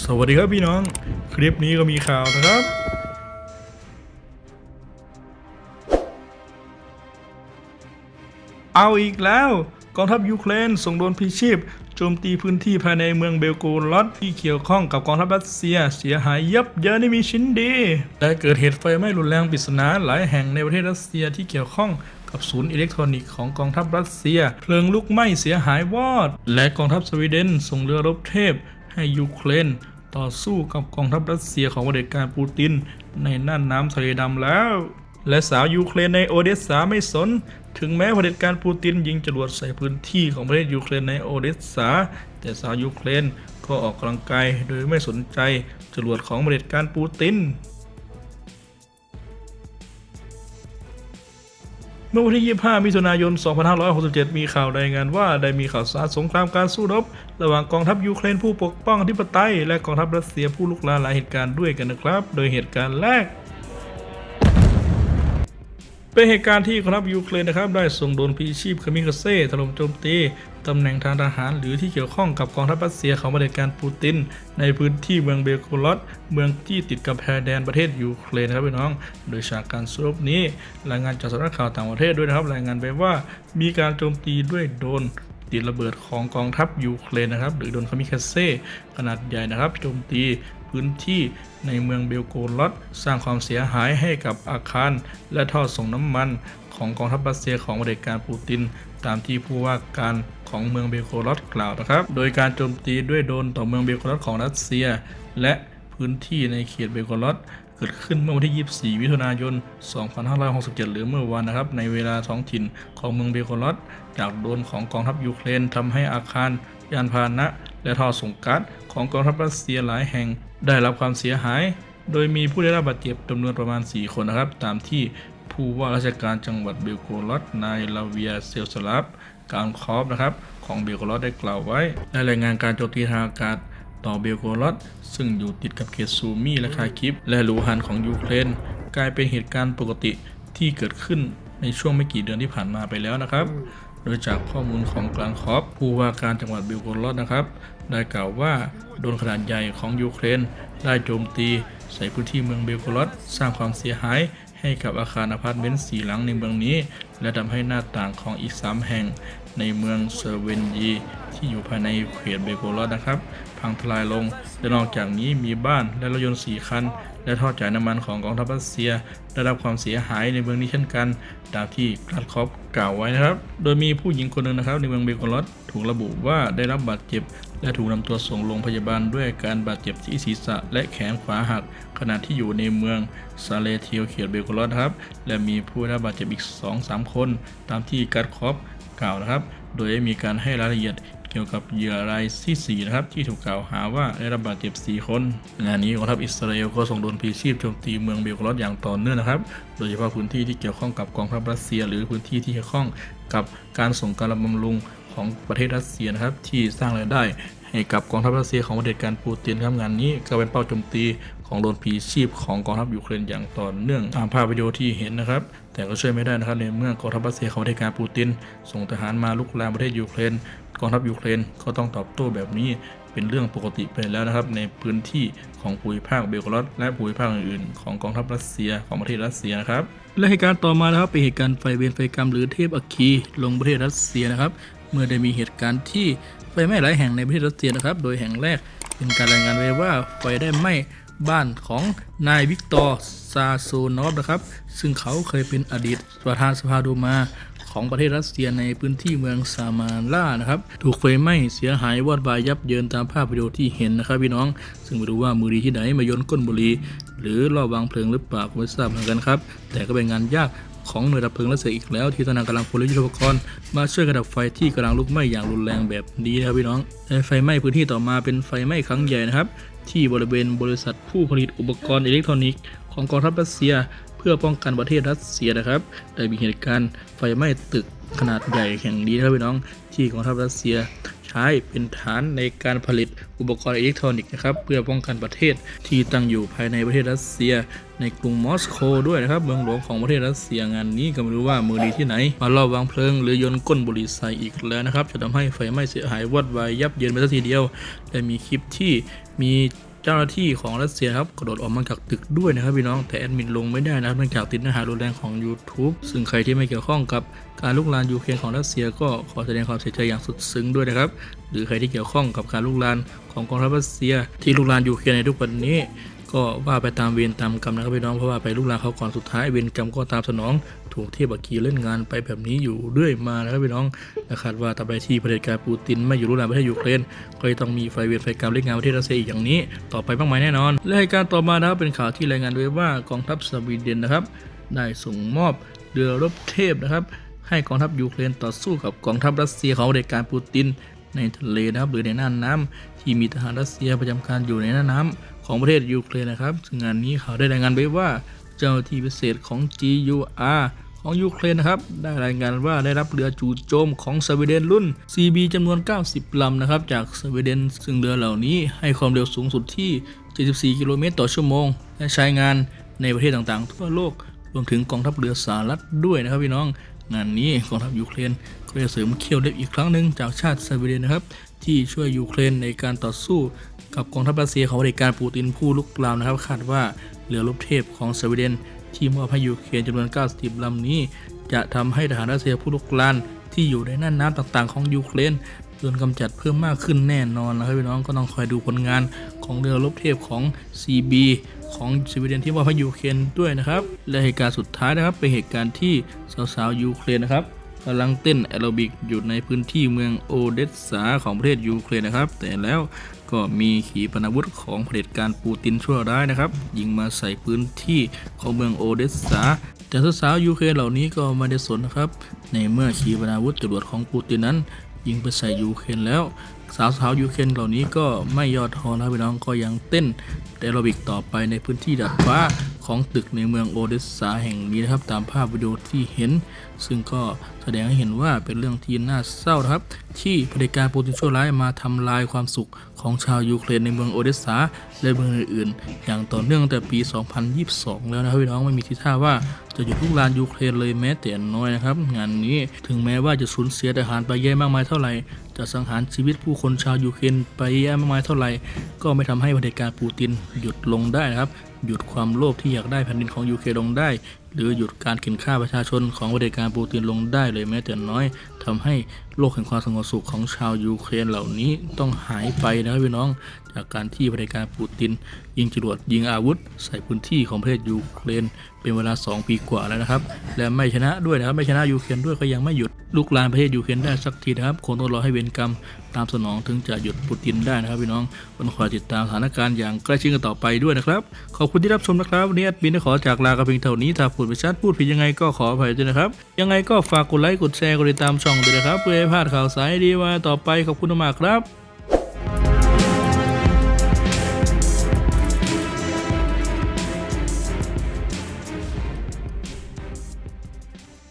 สวัสดีครับพี่น้อง คลิปนี้ก็มีข่าวนะครับ เอาอีกแล้วกองทัพยูเครนส่งโดนพิชีพโจมตีพื้นที่ภายในเมืองเบลโกรอดที่เกี่ยวข้องกับกองทัพรัสเซีย เสียหายยับเยินไม่มีชิ้นดีได้เกิดเหตุไฟไหม้รุนแรงปริศนาหลายแห่งในประเทศรัสเซียที่เกี่ยวข้องกับศูนย์อิเล็กทรอนิกส์ของกองทัพรัสเซีย เพลิงลุกไหม้เสียหายวอด และกองทัพสวีเดนส่งเรือรบเทพ ให้ยูเครนต่อสู้กับกองทัพรัสเซียของเผด็จการปูติน ในน่านน้ำทะเลดำแล้ว และสาวยูเครนในโอเดสซาไม่สน ถึงแม้เผด็จการปูตินยิงจรวดใส่พื้นที่ของประเทศยูเครนในโอเดสซาแต่สาวยูเครนก็ออกกำลังกายโดยไม่สนใจจรวดของเผด็จการปูติน เมื่อวันที่ 25 มิถุนายน 2567 มีข่าวรายงานว่าได้มีข่าวสารสงครามการสู้รบ ระหว่างกองทัพยูเครนผู้ปกป้องอธิปไตย และกองทัพรัสเซียผู้ลุกลานหลายเหตุการณ์ด้วยกันนะครับ โดยเหตุการณ์แรกเป็นเหตุการณ์ที่กองทัพยูเครนนะครับได้ส่งโดรนพีชีพคามิคาเซ่ถล่มโจมตี ตำแหน่งทางทหาร หรือที่เกี่ยวข้องกับกองทัพรัสเซียของเผด็จการปูติน ในพื้นที่เมืองเบลโกรอดเมืองที่ติดกับแพรแดนประเทศยูเครนครับพี่น้อง โดยฉากการสู้รบนี้รายงานจากสำนักข่าวต่างประเทศด้วยนะครับรายงานไปว่ามีการโจมตีด้วยโดรนติดระเบิดของกองทัพยูเครนนะครับ หรือโดรนคามิคาเซ่ขนาดใหญ่นะครับโจมตีพื้นที่ในเมืองเบลโกรอดสร้างความเสียหายให้กับอาคาร และท่อส่งน้ำมันของกองทัพรัสเซียของเผด็จการปูติน ตามที่ผู้ว่าการของเมืองเบโกรอดกล่าวนะครับ โดยการโจมตีด้วยโดนต่อเมืองเบโกรอดของรัสเซีย และพื้นที่ในเขตเบโกรอดเกิดขึ้นเมื่อวันที่ 24 มิถุนายน 2567 หรือเมื่อวานนะครับ ในเวลาท้องถิ่นของเมืองเบโกรอดจากโดนของกองทัพยูเครนทำให้อาคาร ยานพาหนะ และท่อส่งก๊าซของกองทัพรัสเซียหลายแห่ง ได้รับความเสียหาย โดยมีผู้ได้รับบาดเจ็บจำนวนประมาณ 4 คนนะครับ ตามที่ ผู้ว่าราชการจังหวัดเบลโกรอดนายลาเวียเซลสลับการคอฟนะครับของเบลโกรอดได้กล่าวไว้ในรายงานการโจมตีทางอากาศต่อเบลโกรอดซึ่งอยู่ติดกับเขตซูมีและคาคิฟและลูฮันของยูเครนกลายเป็นเหตุการณ์ปกติที่เกิดขึ้นในช่วงไม่กี่เดือนที่ผ่านมาไปแล้วนะครับ โดยจากข้อมูลของกลางคอฟผู้ว่าการจังหวัดเบลโกรอดนะครับ ได้กล่าวว่าโดนขนาดใหญ่ของยูเครน ได้โจมตีใส่พื้นที่เมืองเบลโกรอดสร้างความเสียหาย ให้กับอาคารอพาร์ตเมนต์สีหลังในเมืองนี้ และทำให้หน้าต่างของอีกสามแห่งในเมืองเซเวนยีที่อยู่ภายในเขตเบโกรอดนะครับ พังทลายลง และนอกจากนี้มีบ้านและรถยนต์สี่คัน และท่อจ่ายน้ำมันของกองทัพรัสเซีย ได้รับความเสียหายในเมืองนี้เช่นกันตามที่กราดคอฟกล่าวไว้นะครับ โดยมีผู้หญิงคนหนึ่งนะครับในเมืองเบโกรอดถูกระบุว่าได้รับบาดเจ็บ และถูกนำตัวส่งโรงพยาบาลด้วยอาการบาดเจ็บที่ศีรษะและแขนขวาหัก ขณะที่อยู่ในเมืองซาเลเทียวเขตเบลโกรอดครับ และมีผู้ได้บาดเจ็บอีก 2-3 คน ตามที่การคอปกล่าวนะครับ โดยได้มีการให้รายละเอียด เกี่ยวกับเหยื่อรายที่ 4 นะครับ ที่ถูกกล่าวหาว่าได้รับบาดเจ็บ 4 คน งานนี้กองทัพอิสราเอลก็ส่งโดรนพีชีพโจมตีเมืองเบลกรอดอย่างต่อเนื่องนะครับ โดยเฉพาะพื้นที่ที่เกี่ยวข้องกับกองทัพรัสเซีย หรือพื้นที่ที่เกี่ยวข้องกับการส่งการบำรุงของประเทศรัสเซียนะครับที่สร้างรายได้ ให้กับกองทัพรัสเซียของประเผด็จการปูตินครับงานนี้ก็เป็นเป้าโจมตีของโดนพลีชีพของกองทัพยูเครนอย่างต่อเนื่องตามภาพวิดีโอที่เห็นนะครับ แต่ก็ช่วยไม่ได้นะครับในเมื่อกองทัพรัสเซียของประเผด็จการปูติน ส่งทหารมาลุกลามประเทศยูเครนกองทัพยูเครนก็ต้องตอบโต้แบบนี้เป็นเรื่องปกติไปแล้วนะครับ ในพื้นที่ของภูมิภาคเบลกรอดและภูมิภาคอื่นๆ ของกองทัพรัสเซียของประเทศรัสเซียนะครับและเหตุการณ์ต่อมานะครับเป็นเหตุการณ์ไฟเวรไฟกรรมหรือเทพอัคคีลงประเทศรัสเซียนะครับ เมื่อได้มีเหตุการณ์ที่ไฟไหม้หลายแห่งในประเทศรัสเซียนะครับ โดยแห่งแรกเป็นการรายงานไว้ว่าไฟได้ไหม้บ้านของนายวิกตอร์ซาโซนอฟนะครับ ซึ่งเขาเคยเป็นอดีตประธานสภาดูมาของประเทศรัสเซียในพื้นที่เมืองซามาร่านะครับ ถูกไฟไหม้เสียหายวอดวายยับเยินตามภาพวิดีโอที่เห็นนะครับพี่น้อง ซึ่งไม่รู้ว่ามือดีที่ไหนมาโยนก้นบุหรี่หรือลอบวางเพลิงหรือเปล่าผมไม่ทราบเหมือนกันครับ แต่ก็เป็นงานยาก ของหน่วยดับเพลิงรัสเซียอีกแล้ว ที่ทนางกำลังพลและยุทธปกรณ์มาช่วยกันดับไฟที่กำลังลุกไหม้อย่างรุนแรงแบบนี้นะครับพี่น้องไฟไหม้พื้นที่ต่อมาเป็นไฟไหม้ครั้งใหญ่นะครับ ที่บริเวณบริษัทผู้ผลิตอุปกรณ์อิเล็กทรอนิกส์ของกองทัพรัสเซีย เพื่อป้องกันประเทศรัสเซียนะครับได้มีเหตุการณ์ไฟไหม้ตึกขนาดใหญ่แห่งนี้นะครับพี่น้องที่กองทัพรัสเซีย ใช้เป็นฐานในการผลิตอุปกรณ์อิเล็กทรอนิกส์นะครับ เพื่อป้องกันประเทศที่ตั้งอยู่ภายในประเทศรัสเซีย ในกรุงมอสโกด้วยนะครับ เมืองหลวงของประเทศรัสเซียงานนี้ก็ไม่รู้ว่ามือดีที่ไหน มาลอบวางเพลิงหรือยนก้นบุหรี่ใส่อีกแล้วนะครับ จะทำให้ไฟไหม้เสียหายวอดวายยับเยินไปสักทีเดียวและมีคลิปที่มี เจ้าหน้าที่ของรัสเซียครับกระโดดออกมาจากตึกด้วยนะครับพี่น้องแต่แอดมินลงไม่ได้นะครับเนื่องจากติดเนื้อหารุนแรงของ YouTube ซึ่งใครที่ไม่เกี่ยวข้องกับการลุกลานยูเครนของรัสเซียก็ขอแสดงความเสียใจอย่างสุดซึ้งด้วยนะครับ หรือใครที่เกี่ยวข้องกับการลุกลานของกองทัพรัสเซีย ที่ลุกลานยูเครนในทุกวันนี้ ก็ว่าไปตามเวรตามกรรมนะครับพี่น้องเพราะว่าไปลุกลานเขาก่อนสุดท้ายเวรกรรมก็ตามสนอง ถูกเทพอัคคีเล่นงานไปแบบนี้อยู่เรื่อยมานะครับพี่น้องและคาดว่าตราบใดที่เผด็จการปูตินไม่อยู่ลุกลานประเทศยูเครนก็จะต้องมีไฟเวรไฟกรรมเล่นงานประเทศรัสเซียอีกอย่างนี้ ต่อไปมากมายแน่นอน และเหตุการณ์ต่อมานะครับเป็นข่าวที่รายงานไว้ว่ากองทัพสวีเดนนะครับได้ส่งมอบเรือรบเทพนะครับให้กองทัพยูเครนต่อสู้กับกองทัพรัสเซียของเผด็จการปูติน ในทะเลนะครับหรือในน่านน้ำที่มีทหารรัสเซียประจำการอยู่ในน่านน้ำของประเทศยูเครนนะครับซึ่งงานนี้เขาได้รายงานไว้ว่าเจ้าที่พิเศษของ GUR ของยูเครนนะครับได้รายงานว่าได้รับเรือจู่โจมของสวีเดนรุ่น CB จำนวน 90 ลำนะครับจากสวีเดน ซึ่งเรือเหล่านี้ให้ความเร็วสูงสุดที่ 74 กิโลเมตรต่อชั่วโมง และใช้งานในประเทศต่างๆ ทั่วโลก รวมถึงกองทัพเรือสหรัฐด้วยนะครับพี่น้อง งานนี้กองทัพยูเครนก็จะเสริมเขี้ยวเล็บอีกครั้งหนึ่งจากชาติสวีเดนนะครับ ที่ช่วยยูเครนในการต่อสู้กับกองทัพรัสเซียของเผด็จการปูตินผู้ลุกลามนะครับ คาดว่าเรือรบเทพของสวีเดน ที่มอบให้ยูเครนจำนวน90ลำนี้ จะทำให้ทหารรัสเซียผู้ลุกลานที่อยู่ในน่านน้ำต่างๆของยูเครนโดนกำจัดเพิ่มมากขึ้นแน่นอนนะครับพี่น้องก็ต้องคอยดูผลงานของเรือรบเทพของ CB ของสวีเดนที่มอบให้ยูเครนด้วยนะครับ และเหตุการณ์สุดท้ายนะครับ เป็นเหตุการณ์ที่สาวๆยูเครนนะครับกำลังเต้นแอโรบิกอยู่ในพื้นที่เมืองโอเดสซาของประเทศยูเครนนะครับ แต่แล้วก็มีขีปนาวุธของเผด็จการปูตินชั่วร้ายนะครับ ยิงมาใส่พื้นที่ของเมืองโอเดสซาแต่สาวๆยูเครนเหล่านี้ก็ไม่ได้สนนะครับ ในเมื่อขีปนาวุธจรวดของปูตินนั้น ยิงไปใส่ยูเครนแล้วสาวๆยูเครนเหล่านี้ก็ไม่ย่อท้อนะพี่น้องก็ยังเต้นแอโรบิกต่อไปในพื้นที่ดาดฟ้าของตึกในเมืองโอเดสซาแห่งนี้นะครับตามภาพวิดีโอที่เห็น ซึ่งก็แสดงให้เห็นว่าเป็นเรื่องที่น่าเศร้านะครับ ที่เผด็จการปูตินชั่วร้ายมาทำลายความสุขของชาวยูเครนในเมืองโอเดสซาและเมืองอื่นๆ อย่างต่อเนื่องตั้งแต่ปี 2022 แล้วนะครับพี่น้องไม่มีทีท่าว่า จะหยุดลุกลานยูเครนเลยแม้แต่น้อยนะครับ งานนี้ถึงแม้ว่าจะสูญเสียทหารไปเยอะมากมายเท่าไหร่ จะสังหารชีวิตผู้คนชาวยูเครนไปเยอะมากมายเท่าไหร่ ก็ไม่ทำให้เผด็จการปูตินหยุดลงได้นะครับ หยุดความโลภที่อยากได้แผ่นดินของยูเครนลงได้ หรือหยุดการข็นฆ่าประชาชนของเผด็จการปูตินลงได้เลยแม้แต่น้อยทำให้โลกแห่งความสงบสุขของชาวยูเครนเหล่านี้ต้องหายไปนะครับพี่น้อง จากการที่เผด็จการปูติน ยิงจรวดยิงอาวุธ ใส่พื้นที่ของประเทศยูเครน เป็นเวลา 2 ปีกว่าแล้วนะครับ และไม่ชนะด้วยนะครับไม่ชนะยูเครนด้วยก็ยังไม่หยุดลุกลานประเทศยูเครนได้สักทีนะครับคงต้องรอให้เวรกรรมตามสนองถึงจะหยุดปูตินได้นะครับพี่น้องต้องคอยติดตามสถานการณ์อย่างใกล้ชิดกันต่อไปด้วยนะครับขอบคุณที่รับชมนะครับวันนี้แอดมินขอจากลากันเพียงเท่านี้ถ้าพูดไปชัดพูดผิดยังไงก็ขออภัยด้วยนะครับ ยังไงก็ฝากกดไลค์กดแชร์กดติดตามช่องด้วยนะครับ เพื่อให้พลาดข่าวสารดีๆมาต่อไปขอบคุณมากครับ